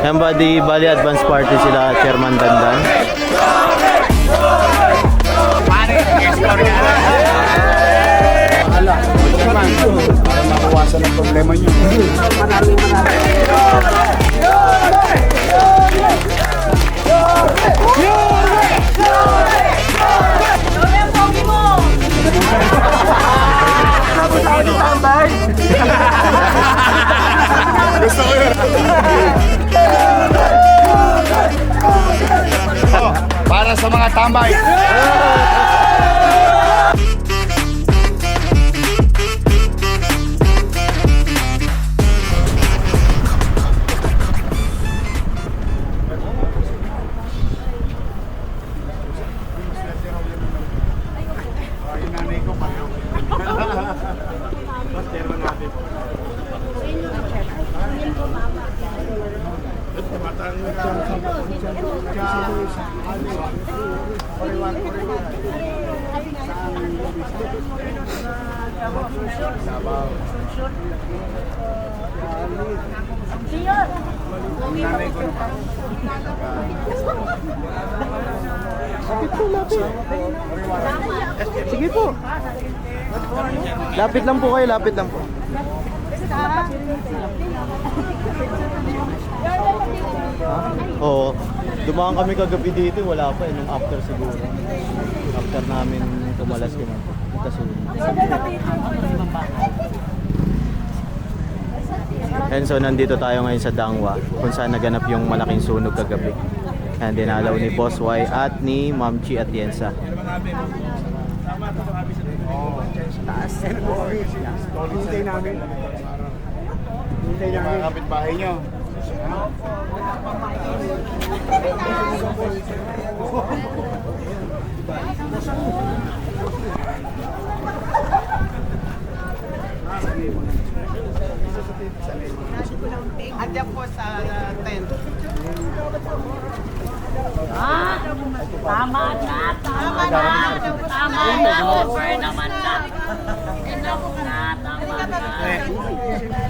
Yan ba di bali advance party sila Chairman Dandan? Ala, para makuwasan ang problema nyo. Gusto ko yun. Para sa mga tambay. Ay, Na pa. Sige po. Lapit lang po kayo, lapit lang po. Oo. Dumaan kami kagabi dito, wala pa eh, nung after siguro. After namin tumalas kami. Kasunod. And so nandito tayo ngayon sa Dangwa kung saan naganap yung malaking sunog kagabi. And dinalaw ni Boss Y at ni Ma'am Chi Atienza. Taas. Hintay namin. Hintay namin. mga kapitbahay nyo. Andiyan po sa tent. Ah, tama na, tama na. Tama na, over naman na. Enough na, tama na.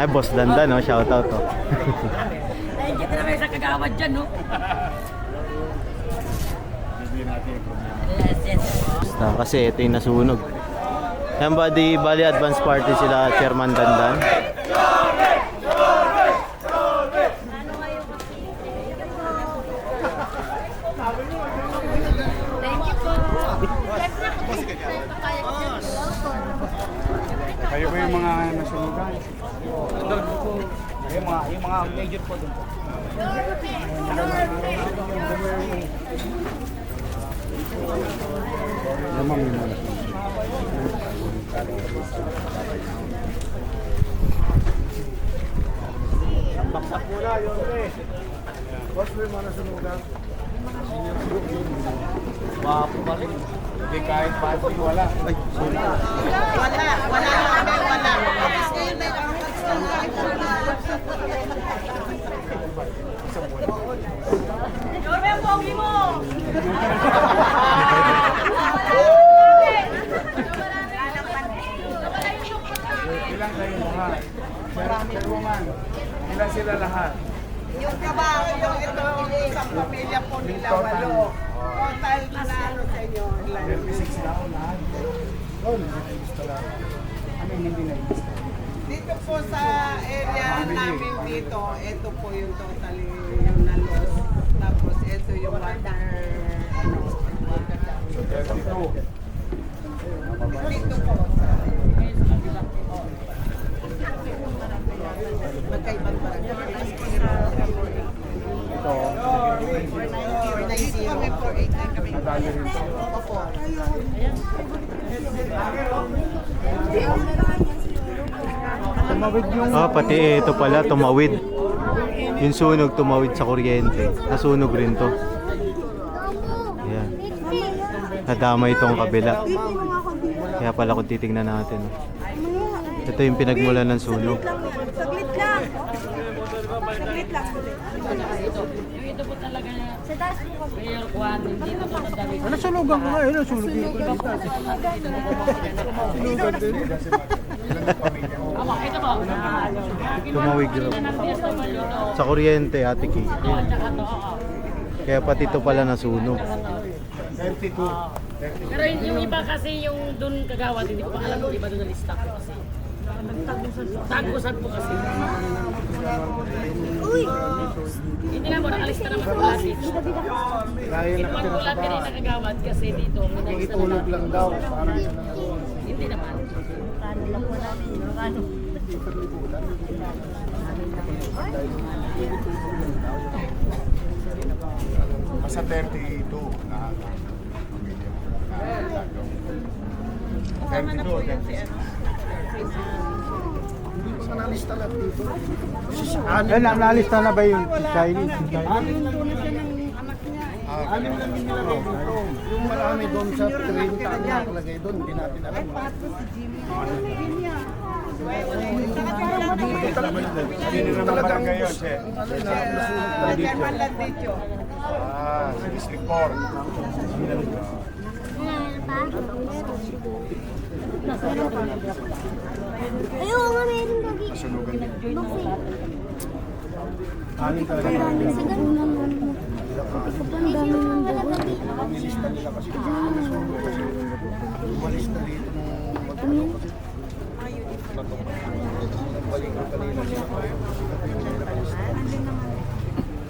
Ay, boss Danda, no? Shout out, oh. Thank you naman sa kagawad dyan, no? Basta, kasi ito yung nasunog. Yan ba di bali advance party sila Chairman Dandan? Thank you po. Kayo ba yung mga nasunugan? Yung mga, yung mga major po doon po. Lamang yung mga nasunugan. Baksak muna yun eh. Boss, may mga nasunugan. Wapo pa rin. Hindi kahit pati, wala. Ay, sorry. Wala, wala kami, wala. Tapos ngayon may Yorme ang pogi mo! Ilan kayo? Marami woman. Ilan sila lahat? Yung trabaho yung ito, isang pamilya po nila, walo. Total na ano sa inyo. 36 na ako lahat. Yung hindi na-register? Dito po sa area namin dito, ito po yung total yung nalos. Tapos ito yung water, ano, water dam. So, 32. Dito po sa magkaibang barangay. Ito, 490 kami, 489 kami. nadali rin to. Opo. Tumawid yung... Ah, pati ito pala, tumawid. Yung sunog, tumawid sa kuryente. Nasunog rin to. Ayan. Nadama itong kabila. Kaya pala kung titignan natin. Ito yung pinagmula ng sunog. Saglit lang. Saglit lang. Yung ito po talaga Mayor Juan, hindi po nadami. Ano sunugan ko nga? Ano sunugan ko? Ama, ito po. Tumawid raw. Sa kuryente, ate Kay. Kaya pati ito pala nasunog. 32. Pero yung, iba kasi yung doon kagawad, hindi ko pa alam yung iba doon na lista ko kasi. Tagusan po kasi. Uy! Hindi na mo, nakalis na naman ang lahat. Hindi naman ko lahat rin nakagawad kasi dito. Nakikitulog lang daw. Hindi naman. Kano lang po namin. Kano? Sa 32 na pamilya. 32, 36. Hindi ko dito. Kasi sa anim. Nalista na ba yung Chinese? Anim lang nila ng anak niya. Ah, anim lang yung nilagay oh, dito. Yung marami doon sa 30 ang nakalagay doon, hindi natin alam. Ay, pahat ko si Jimmy. Oh, Jimmy ah. Hindi naman talagang ngayon, Che. Chairman Landitio. Ah, si District 4. Ayun nga, meron gagi. Masunugan din. Talaga. Sa ganun naman. Sobrang dami ng gagi. Nilista nila kasi kasi umalis na dito nung.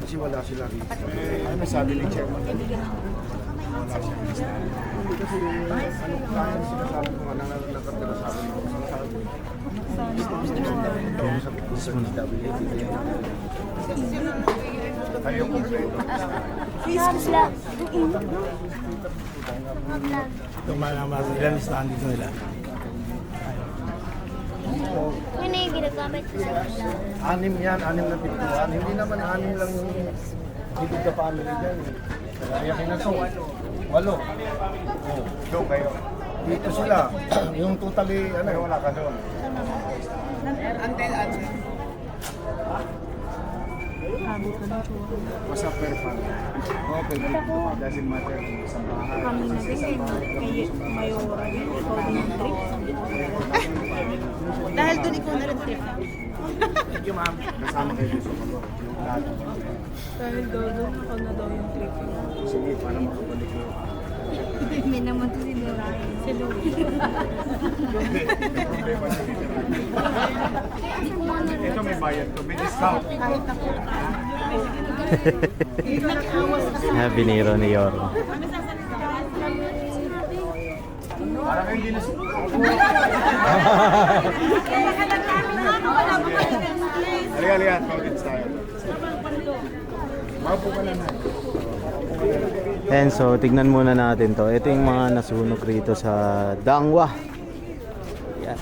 Kasi wala sila rito. Ano sabi ni Chairman? Wala siya lista. Kasi ano kaya sinasabi ko nga na nakatira sa akin. Sa DWD. Kayo kompleto. Mabla. Mabla. Tumalamas, ilan listahan dito nila? Yun na yung ginagamit ko sa mabla. Anim yan, anim na pintuan. Hindi naman anim lang yung bibig ka family dyan. Kaya kinaso. Walo. Oh, doon kayo. Dito sila. yung totally, ano, wala ka doon. Andel, andel. Basta per family. Okay, dito. Doesn't matter kung sa bahay. kami na din kay, Mayora din, ikaw din yung trip. Dahil doon ikaw na rin trip. Thank you, ma'am. Kasama kayo sa lahat. Dahil daw doon ako na daw yung trip. Sige, para makabalik ko. May naman to si Norahin. Si. Hindi, dito. Ito may bayad to, may discount. Ah, biniro ni Yorme. Para kayo ginas. Halika, halika. Pagkits tayo. Maupo ka na na. Ayan, so tignan muna natin to. Ito yung mga nasunog rito sa Dangwa. Yan.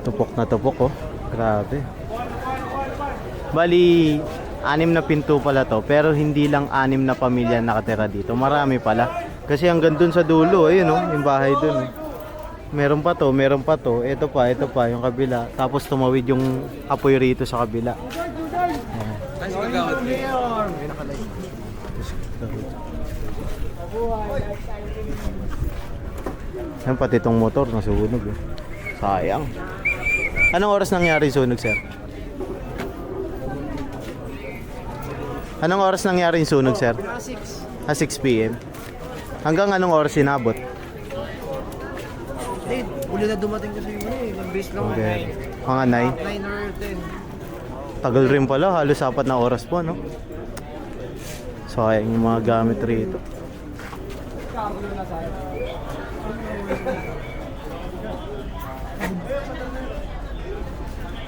Tupok na tupok oh. Grabe. Bali, anim na pinto pala to. Pero hindi lang anim na pamilya nakatira dito. Marami pala. Kasi hanggang dun sa dulo, ayun oh, yung bahay dun. oh. Meron pa to, meron pa to. Ito pa, ito pa, yung kabila. Tapos tumawid yung apoy rito sa kabila. Yan pati itong motor nasunog eh. Sayang. Anong oras nangyari yung sunog, sir? Anong oras nangyari yung sunog, sir? Ah, 6 p.m. Hanggang anong oras sinabot? Eh, uli na dumating kasi yung ano eh, ilang beses lang. Okay. Mga 9. 9 or 10. Tagal rin pala, halos apat na oras po, no? Sayang yung mga gamit rito.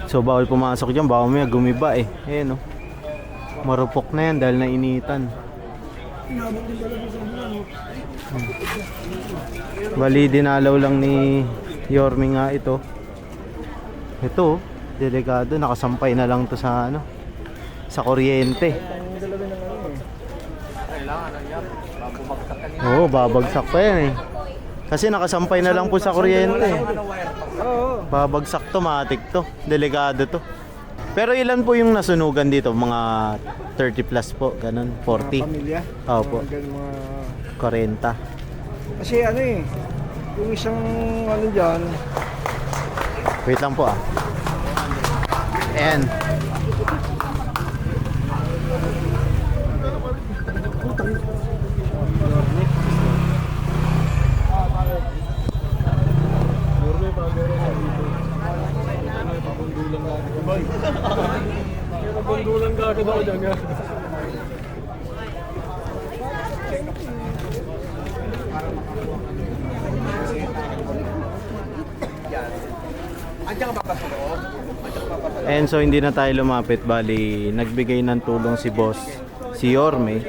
So bawal pumasok dyan, bawal may gumiba eh. Eh no. Marupok na yan dahil nainitan. Hmm. Bali dinalaw lang ni Yormi nga ito. Ito, oh, delikado. Nakasampay na lang to sa ano, sa kuryente. Oo, babagsak pa yan eh. Kasi nakasampay na lang po sa kuryente. Babagsak to, matik to. Delikado to. Pero ilan po yung nasunugan dito? Mga 30 plus po, ganun, 40. Pamilya. Opo, Ganun mga... 40. Kasi ano eh, yung isang ano dyan, Wait lang po ah. Ayan. And so hindi na tayo lumapit bali nagbigay ng tulong si boss si Yorme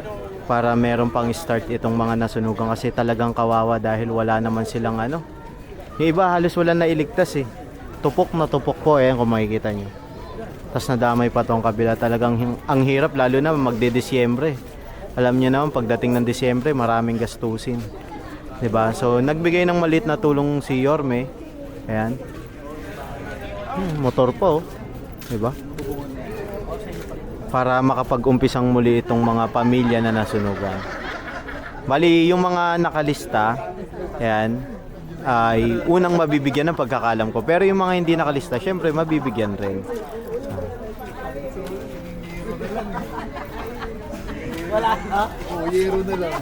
para meron pang start itong mga nasunugan kasi talagang kawawa dahil wala naman silang ano. Yung iba halos wala na iligtas eh. Tupok na tupok po eh kung makikita nyo. Tapos nadamay pa tong kabila talagang ang hirap lalo na magde-Disyembre. Alam niyo naman pagdating ng Disyembre maraming gastusin. 'Di ba? So nagbigay ng malit na tulong si Yorme. Ayan. Hmm, motor po, oh. 'di ba? Para makapag-umpisang muli itong mga pamilya na nasunugan. Bali, yung mga nakalista, ayan, ay unang mabibigyan ng pagkakalam ko. Pero yung mga hindi nakalista, syempre mabibigyan rin. Oh, yero na lang.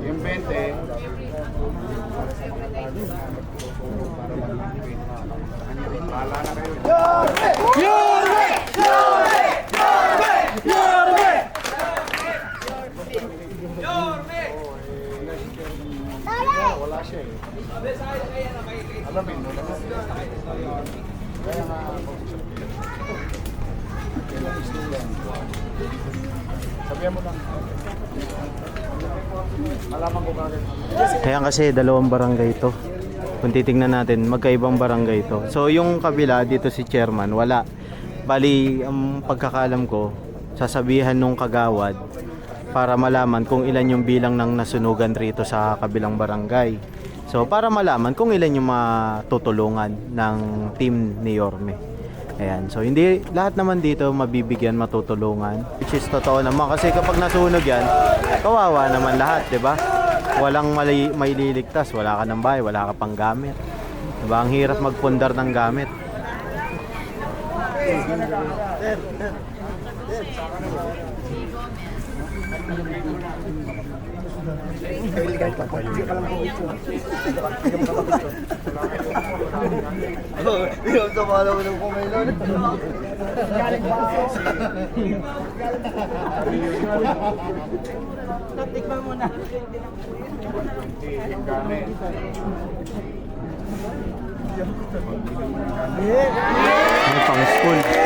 Yung 20, Bahala na kayo. Wala siya eh. Alamin mo naman. Kaya nga, kailan student. Sabihan mo kasi dalawang barangay to. Kung titingnan natin, magkaibang barangay to. So yung kabila dito si chairman, wala. Bali, ang pagkakalam ko, sasabihan nung kagawad para malaman kung ilan yung bilang ng nasunugan rito sa kabilang barangay. So para malaman kung ilan yung matutulungan ng team ni Yorme. Ayan. So hindi lahat naman dito mabibigyan, matutulungan. Which is totoo naman kasi kapag nasunog yan, kawawa naman lahat, 'di ba? Walang mali, may liligtas, wala ka ng bahay, wala ka pang gamit. 'Di ba? Ang hirap magpundar ng gamit. Yung tumala mo ng kumay nun. Natikman mo na. Ano pang school?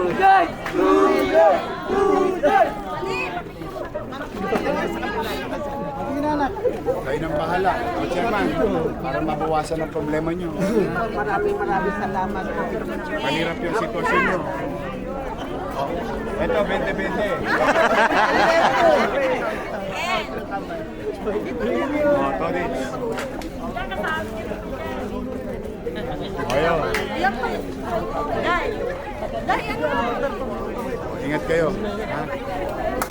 Kayo nang bahala. O, Chairman, para mabawasan ang problema nyo. Maraming maraming salamat po. Mahirap yung sitwasyon nyo. Ito, 20-20. Oh, Todits. Ayaw. Ingat kayo.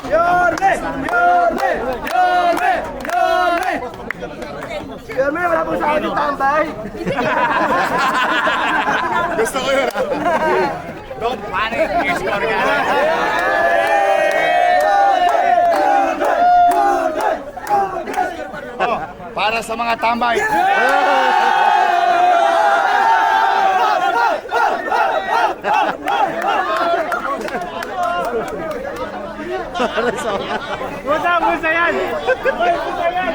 Yorme! Yorme! Yorme! Yorme! Yorme, wala po sa akin yung tambay. Gusto ko yun. ah. Don't panic. Score ka Oh, para sa mga tambay. Para sa mga... Busa, busa yan! Busa yan!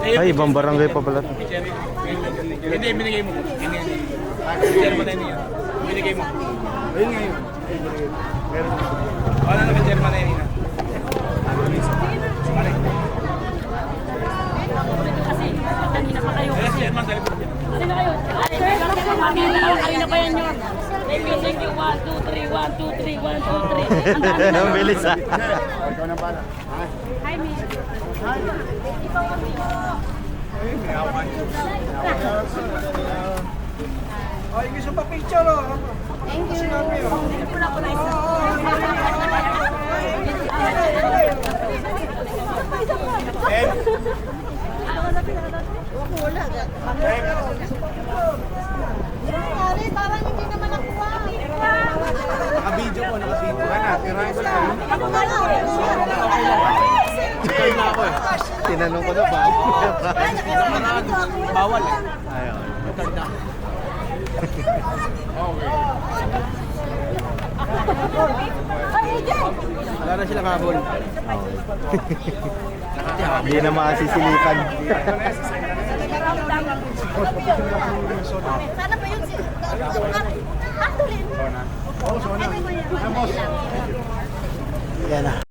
Ay, ibang barangay pa pala. Hindi, binigay mo. Hindi, hindi. Chairman na niya. Binigay mo. Ayun ngayon. Wala na ka chairman na yun. Kasi, kanina pa kayo. Kanina kayo. Ay, kanina, kanina pa yan yun. Thank you, thank you. One, two, three, one, two, three, one, two, three. Ang dami na. Ang bilis ah. Ikaw na pala. Hi, Miss. Ay, gusto pa picture oh. Thank you. Pare, parang hindi naman nakuha. Naka-video ko, naka-video. Ano, tirahin ko lang. Ako na lang. Tirahin na ako eh. Tinanong ko na ba? Bawal eh. Ayun. Ay, Agent! Wala na sila kabol. Hindi na makasisilipan. Sana ba yun si... Actually, Ko yan. Yan na.